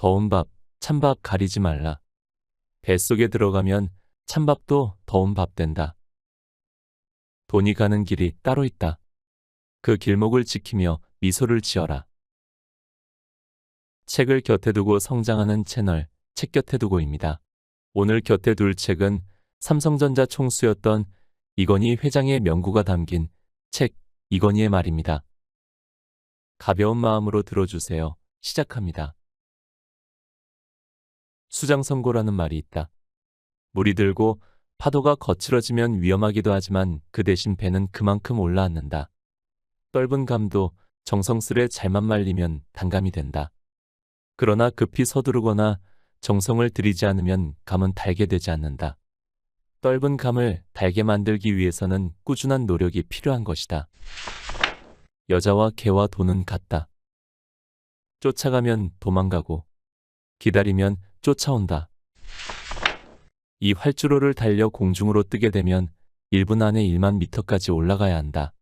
더운 밥, 찬밥 가리지 말라. 뱃속에 들어가면 찬밥도 더운 밥 된다. 돈이 가는 길이 따로 있다. 그 길목을 지키며 미소를 지어라. 책을 곁에 두고 성장하는 채널, 책 곁에 두고입니다. 오늘 곁에 둘 책은 삼성전자 총수였던 이건희 회장의 명구가 담긴 책 이건희의 말입니다. 가벼운 마음으로 들어주세요. 시작합니다. 수장선고라는 말이 있다. 물이 들고 파도가 거칠어지면 위험하기도 하지만 그 대신 배는 그만큼 올라앉는다. 떫은 감도 정성스레 잘만 말리면 단감이 된다. 그러나 급히 서두르거나 정성을 들이지 않으면 감은 달게 되지 않는다. 떫은 감을 달게 만들기 위해서는 꾸준한 노력이 필요한 것이다. 여자와 개와 돈은 같다. 쫓아가면 도망가고 기다리면 쫓아온다. 이 활주로를 달려 공중으로 뜨게 되면 1분 안에 1만 미터까지 올라가야 한다.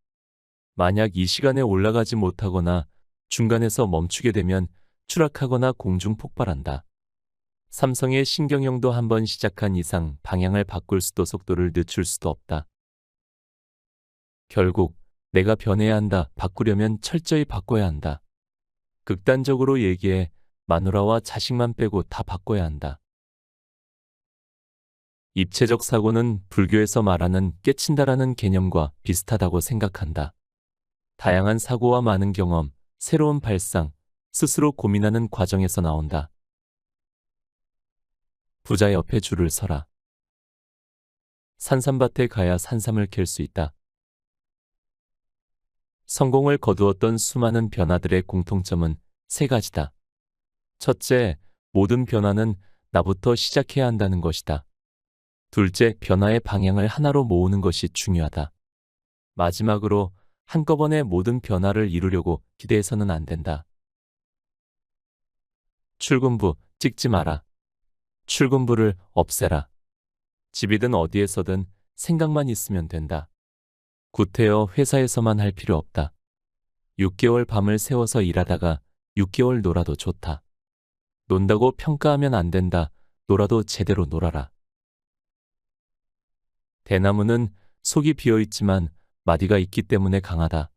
만약 이 시간에 올라가지 못하거나 중간에서 멈추게 되면 추락하거나 공중 폭발한다. 삼성의 신경영도 한번 시작한 이상 방향을 바꿀 수도 속도를 늦출 수도 없다. 결국 내가 변해야 한다. 바꾸려면 철저히 바꿔야 한다. 극단적으로 얘기해 마누라와 자식만 빼고 다 바꿔야 한다. 입체적 사고는 불교에서 말하는 깨친다라는 개념과 비슷하다고 생각한다. 다양한 사고와 많은 경험, 새로운 발상, 스스로 고민하는 과정에서 나온다. 부자 옆에 줄을 서라. 산삼밭에 가야 산삼을 캘 수 있다. 성공을 거두었던 수많은 변화들의 공통점은 세 가지다. 첫째, 모든 변화는 나부터 시작해야 한다는 것이다. 둘째, 변화의 방향을 하나로 모으는 것이 중요하다. 마지막으로 한꺼번에 모든 변화를 이루려고 기대해서는 안 된다. 출근부 찍지 마라. 출근부를 없애라. 집이든 어디에서든 생각만 있으면 된다. 구태여 회사에서만 할 필요 없다. 6개월 밤을 새워서 일하다가 6개월 놀아도 좋다. 논다고 평가하면 안 된다. 놀아도 제대로 놀아라. 대나무는 속이 비어 있지만 마디가 있기 때문에 강하다.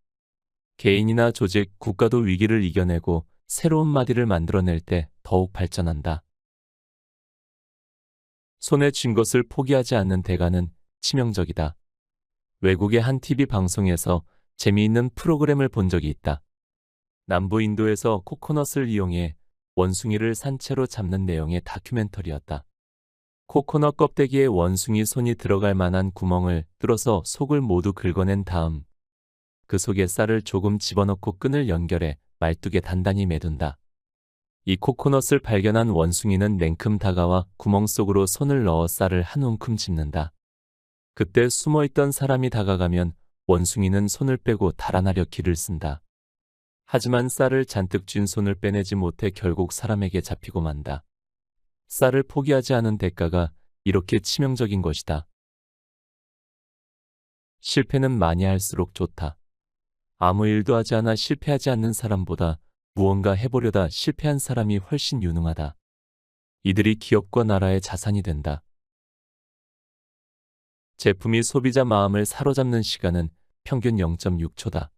개인이나 조직, 국가도 위기를 이겨내고 새로운 마디를 만들어낼 때 더욱 발전한다. 손에 쥔 것을 포기하지 않는 대가는 치명적이다. 외국의 한 TV 방송에서 재미있는 프로그램을 본 적이 있다. 남부 인도에서 코코넛을 이용해 원숭이를 산채로 잡는 내용의 다큐멘터리였다. 코코넛 껍데기에 원숭이 손이 들어갈 만한 구멍을 뚫어서 속을 모두 긁어낸 다음 그 속에 쌀을 조금 집어넣고 끈을 연결해 말뚝에 단단히 매둔다. 이 코코넛을 발견한 원숭이는 냉큼 다가와 구멍 속으로 손을 넣어 쌀을 한 움큼 집는다. 그때 숨어있던 사람이 다가가면 원숭이는 손을 빼고 달아나려 기를 쓴다. 하지만 쌀을 잔뜩 쥔 손을 빼내지 못해 결국 사람에게 잡히고 만다. 쌀을 포기하지 않은 대가가 이렇게 치명적인 것이다. 실패는 많이 할수록 좋다. 아무 일도 하지 않아 실패하지 않는 사람보다 무언가 해보려다 실패한 사람이 훨씬 유능하다. 이들이 기업과 나라의 자산이 된다. 제품이 소비자 마음을 사로잡는 시간은 평균 0.6초다.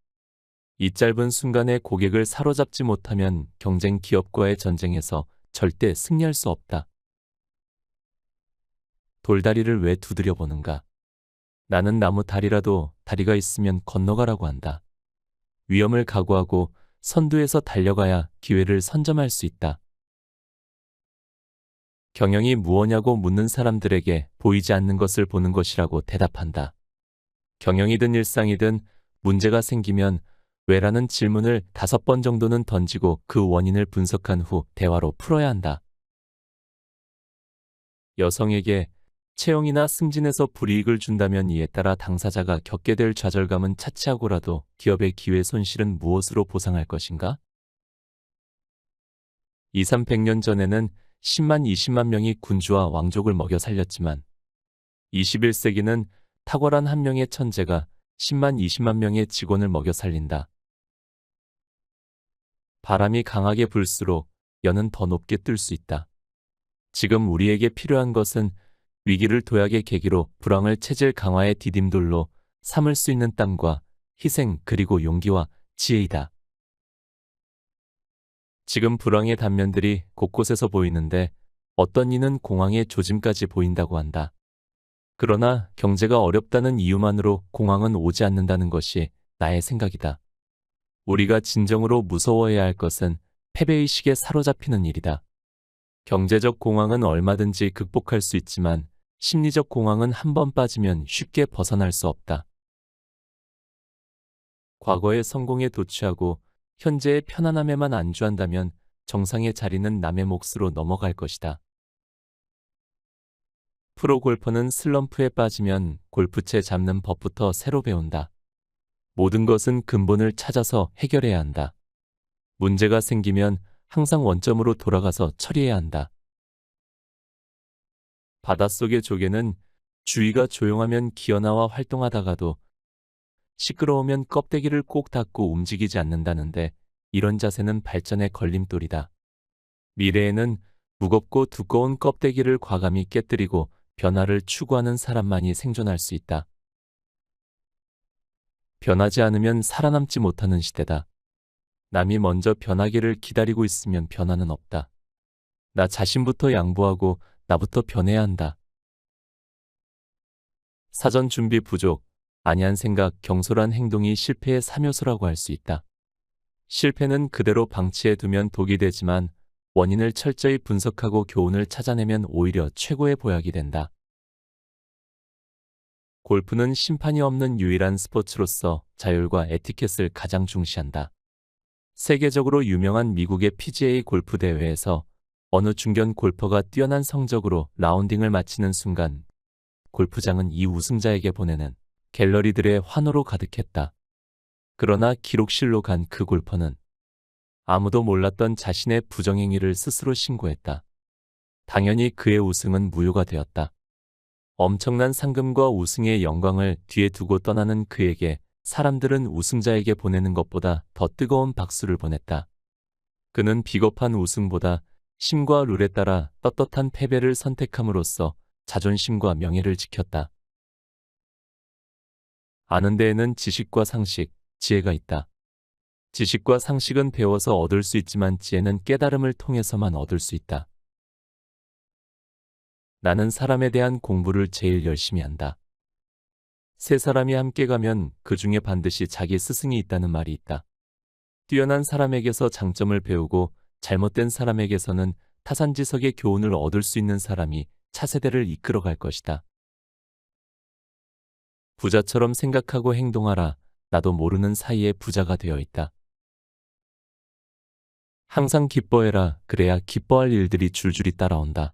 이 짧은 순간에 고객을 사로잡지 못하면 경쟁 기업과의 전쟁에서 절대 승리할 수 없다. 돌다리를 왜 두드려 보는가? 나는 나무 다리라도 다리가 있으면 건너가라고 한다. 위험을 각오하고 선두에서 달려가야 기회를 선점할 수 있다. 경영이 무엇냐고 묻는 사람들에게 보이지 않는 것을 보는 것이라고 대답한다. 경영이든 일상이든 문제가 생기면 왜라는 질문을 다섯 번 정도는 던지고 그 원인을 분석한 후 대화로 풀어야 한다. 여성에게 채용이나 승진에서 불이익을 준다면 이에 따라 당사자가 겪게 될 좌절감은 차치하고라도 기업의 기회 손실은 무엇으로 보상할 것인가? 2, 300년 전에는 10만, 20만 명이 군주와 왕족을 먹여 살렸지만 21세기는 탁월한 한 명의 천재가 10만, 20만 명의 직원을 먹여 살린다. 바람이 강하게 불수록 연은 더 높게 뜰 수 있다. 지금 우리에게 필요한 것은 위기를 도약의 계기로 불황을 체질 강화의 디딤돌로 삼을 수 있는 땀과 희생 그리고 용기와 지혜이다. 지금 불황의 단면들이 곳곳에서 보이는데 어떤 이는 공황의 조짐까지 보인다고 한다. 그러나 경제가 어렵다는 이유만으로 공황은 오지 않는다는 것이 나의 생각이다. 우리가 진정으로 무서워해야 할 것은 패배의식에 사로잡히는 일이다. 경제적 공황은 얼마든지 극복할 수 있지만 심리적 공황은 한 번 빠지면 쉽게 벗어날 수 없다. 과거의 성공에 도취하고 현재의 편안함에만 안주한다면 정상의 자리는 남의 몫으로 넘어갈 것이다. 프로 골퍼는 슬럼프에 빠지면 골프채 잡는 법부터 새로 배운다. 모든 것은 근본을 찾아서 해결해야 한다. 문제가 생기면 항상 원점으로 돌아가서 처리해야 한다. 바닷속의 조개는 주위가 조용하면 기어나와 활동하다가도 시끄러우면 껍데기를 꼭 닫고 움직이지 않는다는데 이런 자세는 발전의 걸림돌이다. 미래에는 무겁고 두꺼운 껍데기를 과감히 깨뜨리고 변화를 추구하는 사람만이 생존할 수 있다. 변하지 않으면 살아남지 못하는 시대다. 남이 먼저 변하기를 기다리고 있으면 변화는 없다. 나 자신부터 양보하고 나부터 변해야 한다. 사전 준비 부족, 아니한 생각, 경솔한 행동이 실패의 삼요소라고 할 수 있다. 실패는 그대로 방치해 두면 독이 되지만 원인을 철저히 분석하고 교훈을 찾아내면 오히려 최고의 보약이 된다. 골프는 심판이 없는 유일한 스포츠로서 자율과 에티켓을 가장 중시한다. 세계적으로 유명한 미국의 PGA 골프 대회에서 어느 중견 골퍼가 뛰어난 성적으로 라운딩을 마치는 순간 골프장은 이 우승자에게 보내는 갤러리들의 환호로 가득했다. 그러나 기록실로 간 그 골퍼는 아무도 몰랐던 자신의 부정행위를 스스로 신고했다. 당연히 그의 우승은 무효가 되었다. 엄청난 상금과 우승의 영광을 뒤에 두고 떠나는 그에게 사람들은 우승자에게 보내는 것보다 더 뜨거운 박수를 보냈다. 그는 비겁한 우승보다 심과 룰에 따라 떳떳한 패배를 선택함으로써 자존심과 명예를 지켰다. 아는 데에는 지식과 상식, 지혜가 있다. 지식과 상식은 배워서 얻을 수 있지만 지혜는 깨달음을 통해서만 얻을 수 있다. 나는 사람에 대한 공부를 제일 열심히 한다. 세 사람이 함께 가면 그 중에 반드시 자기 스승이 있다는 말이 있다. 뛰어난 사람에게서 장점을 배우고 잘못된 사람에게서는 타산지석의 교훈을 얻을 수 있는 사람이 차세대를 이끌어 갈 것이다. 부자처럼 생각하고 행동하라. 나도 모르는 사이에 부자가 되어 있다. 항상 기뻐해라. 그래야 기뻐할 일들이 줄줄이 따라온다.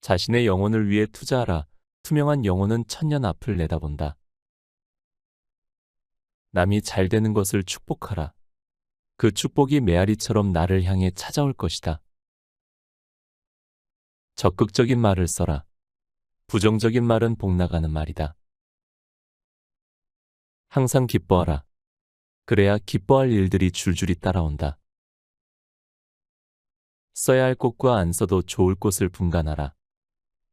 자신의 영혼을 위해 투자하라. 투명한 영혼은 천년 앞을 내다본다. 남이 잘 되는 것을 축복하라. 그 축복이 메아리처럼 나를 향해 찾아올 것이다. 적극적인 말을 써라. 부정적인 말은 복나가는 말이다. 항상 기뻐하라. 그래야 기뻐할 일들이 줄줄이 따라온다. 써야 할 곳과 안 써도 좋을 곳을 분간하라.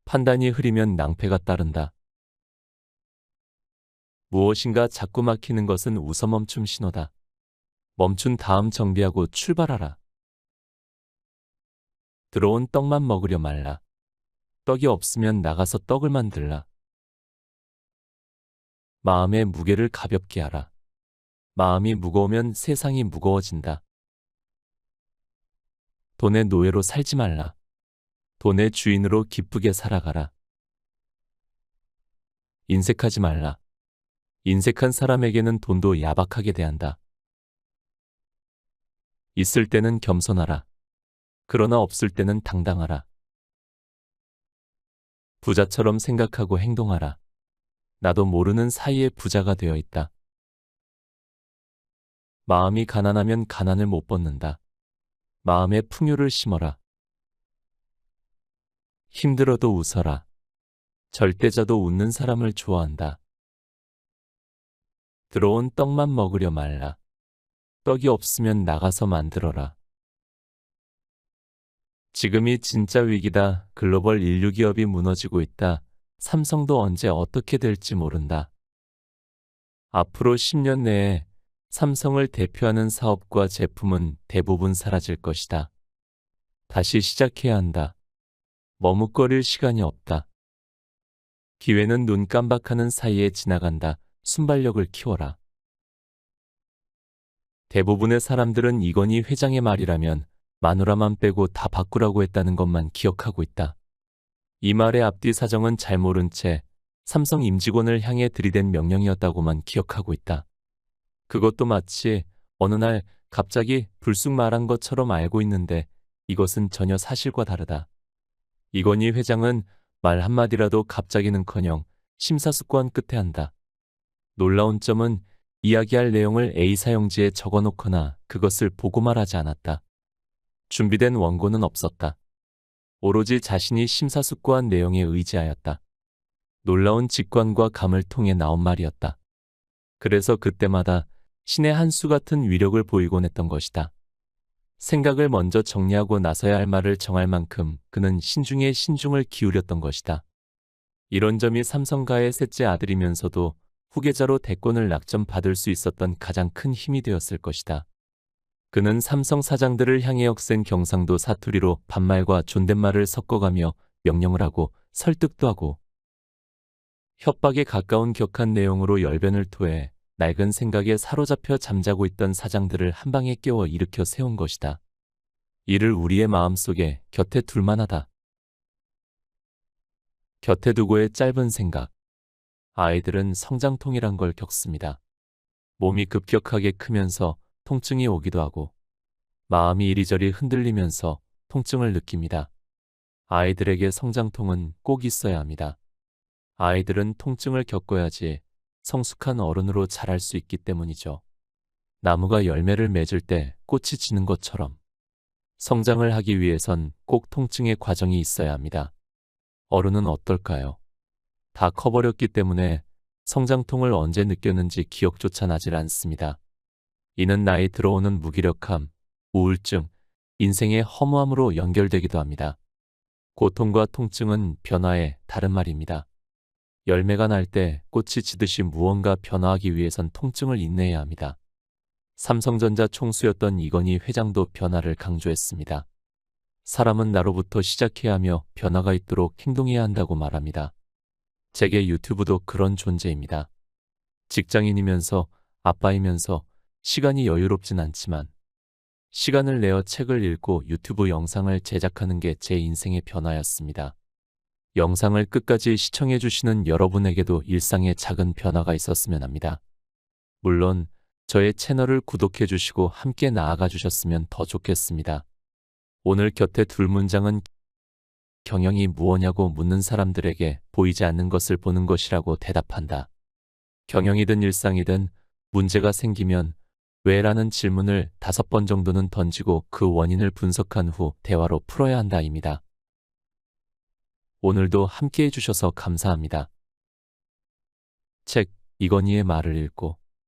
판단이 흐리면 낭패가 따른다. 무엇인가 자꾸 막히는 것은 웃어 멈춤 신호다. 멈춘 다음 정비하고 출발하라. 들어온 떡만 먹으려 말라. 떡이 없으면 나가서 떡을 만들라. 마음의 무게를 가볍게 하라. 마음이 무거우면 세상이 무거워진다. 돈의 노예로 살지 말라. 돈의 주인으로 기쁘게 살아가라. 인색하지 말라. 인색한 사람에게는 돈도 야박하게 대한다. 있을 때는 겸손하라. 그러나 없을 때는 당당하라. 부자처럼 생각하고 행동하라. 나도 모르는 사이에 부자가 되어 있다. 마음이 가난하면 가난을 못 벗는다. 마음에 풍요를 심어라. 힘들어도 웃어라. 절대자도 웃는 사람을 좋아한다. 들어온 떡만 먹으려 말라. 떡이 없으면 나가서 만들어라. 지금이 진짜 위기다. 글로벌 인류 기업이 무너지고 있다. 삼성도 언제 어떻게 될지 모른다. 앞으로 10년 내에 삼성을 대표하는 사업과 제품은 대부분 사라질 것이다. 다시 시작해야 한다. 머뭇거릴 시간이 없다. 기회는 눈 깜박하는 사이에 지나간다. 순발력을 키워라. 대부분의 사람들은 이건희 회장의 말이라면 마누라만 빼고 다 바꾸라고 했다는 것만 기억하고 있다. 이 말의 앞뒤 사정은 잘 모른 채 삼성 임직원을 향해 들이댄 명령이었다고만 기억하고 있다. 그것도 마치 어느 날 갑자기 불쑥 말한 것처럼 알고 있는데 이것은 전혀 사실과 다르다. 이건희 회장은 말 한마디라도 갑자기는커녕 심사숙고한 끝에 한다. 놀라운 점은 이야기할 내용을 A 사용지에 적어 놓거나 그것을 보고 말하지 않았다. 준비된 원고는 없었다. 오로지 자신이 심사숙고한 내용에 의지하였다. 놀라운 직관과 감을 통해 나온 말이었다. 그래서 그때마다 신의 한 수 같은 위력을 보이곤 했던 것이다. 생각을 먼저 정리하고 나서야 할 말을 정할 만큼 그는 신중에 신중을 기울였던 것이다. 이런 점이 삼성가의 셋째 아들이면서도 후계자로 대권을 낙점받을 수 있었던 가장 큰 힘이 되었을 것이다. 그는 삼성 사장들을 향해 억센 경상도 사투리로 반말과 존댓말을 섞어가며 명령을 하고 설득도 하고 협박에 가까운 격한 내용으로 열변을 토해 낡은 생각에 사로잡혀 잠자고 있던 사장들을 한 방에 깨워 일으켜 세운 것이다. 이를 우리의 마음속에 곁에 둘만하다. 곁에 두고의 짧은 생각. 아이들은 성장통이란 걸 겪습니다. 몸이 급격하게 크면서 통증이 오기도 하고 마음이 이리저리 흔들리면서 통증을 느낍니다. 아이들에게 성장통은 꼭 있어야 합니다. 아이들은 통증을 겪어야지 성숙한 어른으로 자랄 수 있기 때문이죠. 나무가 열매를 맺을 때 꽃이 지는 것처럼 성장을 하기 위해선 꼭 통증의 과정이 있어야 합니다. 어른은 어떨까요? 다 커버렸기 때문에 성장통을 언제 느꼈는지 기억조차 나질 않습니다. 이는 나이 들어오는 무기력함, 우울증, 인생의 허무함으로 연결되기도 합니다. 고통과 통증은 변화의 다른 말입니다. 열매가 날 때 꽃이 지듯이 무언가 변화하기 위해선 통증을 인내해야 합니다. 삼성전자 총수였던 이건희 회장도 변화를 강조했습니다. 사람은 나로부터 시작해야 하며 변화가 있도록 행동해야 한다고 말합니다. 제게 유튜브도 그런 존재입니다. 직장인이면서 아빠이면서 시간이 여유롭진 않지만 시간을 내어 책을 읽고 유튜브 영상을 제작하는 게 제 인생의 변화였습니다. 영상을 끝까지 시청해 주시는 여러분에게도 일상의 작은 변화가 있었으면 합니다. 물론 저의 채널을 구독해 주시고 함께 나아가 주셨으면 더 좋겠습니다. 오늘 곁에 둘 문장은 경영이 무엇냐고 묻는 사람들에게 보이지 않는 것을 보는 것이라고 대답한다. 경영이든 일상이든 문제가 생기면 왜라는 질문을 다섯 번 정도는 던지고 그 원인을 분석한 후 대화로 풀어야 한다입니다. 오늘도 함께 해주셔서 감사합니다. 책 이건희의 말을 읽고